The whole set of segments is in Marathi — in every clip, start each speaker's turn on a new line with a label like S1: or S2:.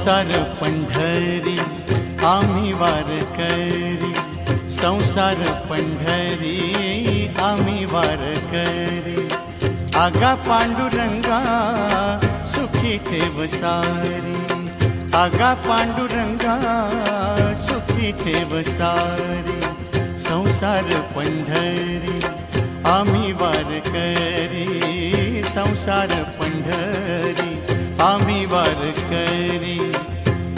S1: संसार पंढरी आम्ही वारकरी संसार पंढरी आम्ही वारकरी आगा पांडुरंगा सुखी ठेव सारी. आगा पांडुरंगा सुखी ठेव सारी. संसार पंढरी आम्ही वारकरी संसार पंढरी आम्ही वारकरी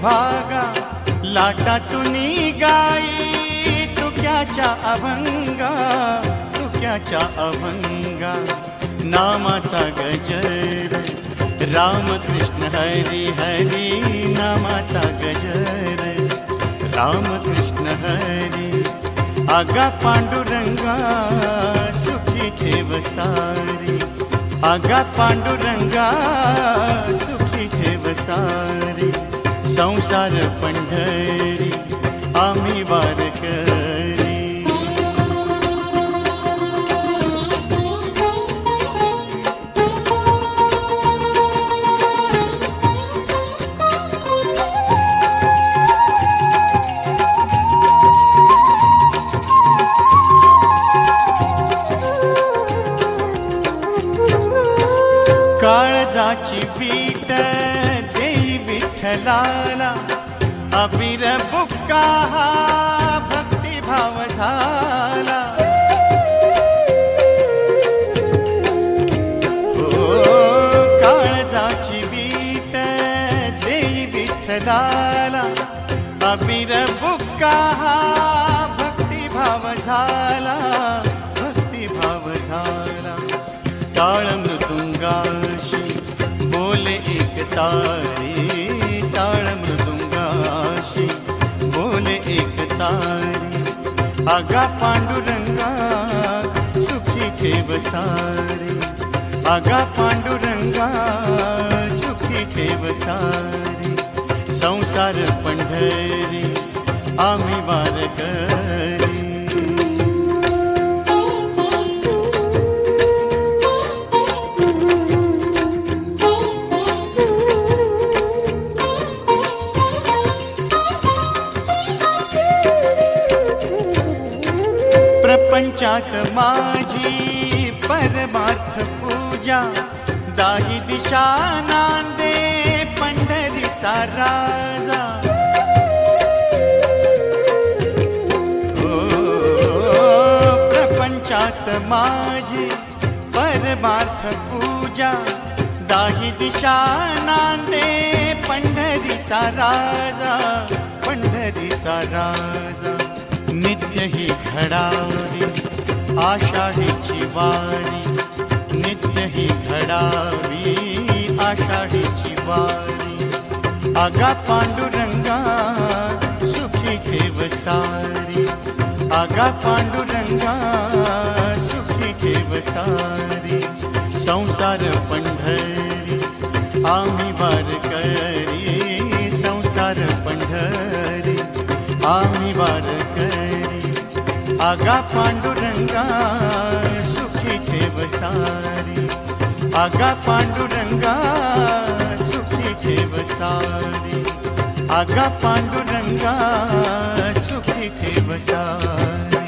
S1: चंद्रभागा लाटातून गाई तुक्याच्या अभंगा तुक्याच्या अभंगा. नामाचा गजर रामकृष्ण हरी हरी नामाचा गजर. रामकृष्ण हरी आगा पांडुरंगा सुखी ठेव सारी. आगा पांडुरंगा सुखी ठेव सारी. संसार पंढरी. आम्ही वारे अबीर बुक्का हा भक्तिभाव झाला ओ काळजाची बीत देई विठ्ठलाला अबीर बुक्का हा भक्तिभाव झाला भक्तिभाव झाला काळ मृदुंगाशी बोले एक तारी. आगा पांडुरंगा सुखी ठेव सारी। आगा पांडुरंगा सुखी ठेव सारी। संसार पंढरी आम्ही वारकरी प्रपंचात माझी परमार्थ पूजा. दाही दिशा नांदे पंढरीचा राजा. ओ, प्रपंचात माझी परमार्थ पूजा. दाही दिशा नांदे पंढरीचा राजा पंढरीचा राजा. नित्य ही घडावी आषाढीची वारी. नित्य ही घडावी आषाढीची वारी. आगा पांडुरंगा सुखी ठेव सारी. आगा पांडुरंगा सुखी ठेव सारी. संसार पंढरी आम्ही वारकरी संसार पंढरी आम्ही वार आगा पांडुरंगा सुखी ठेव सारी. आगा पांडुरंगा सुखी ठेव सारी. आगा पांडुरंगा सुखी ठेव सारी.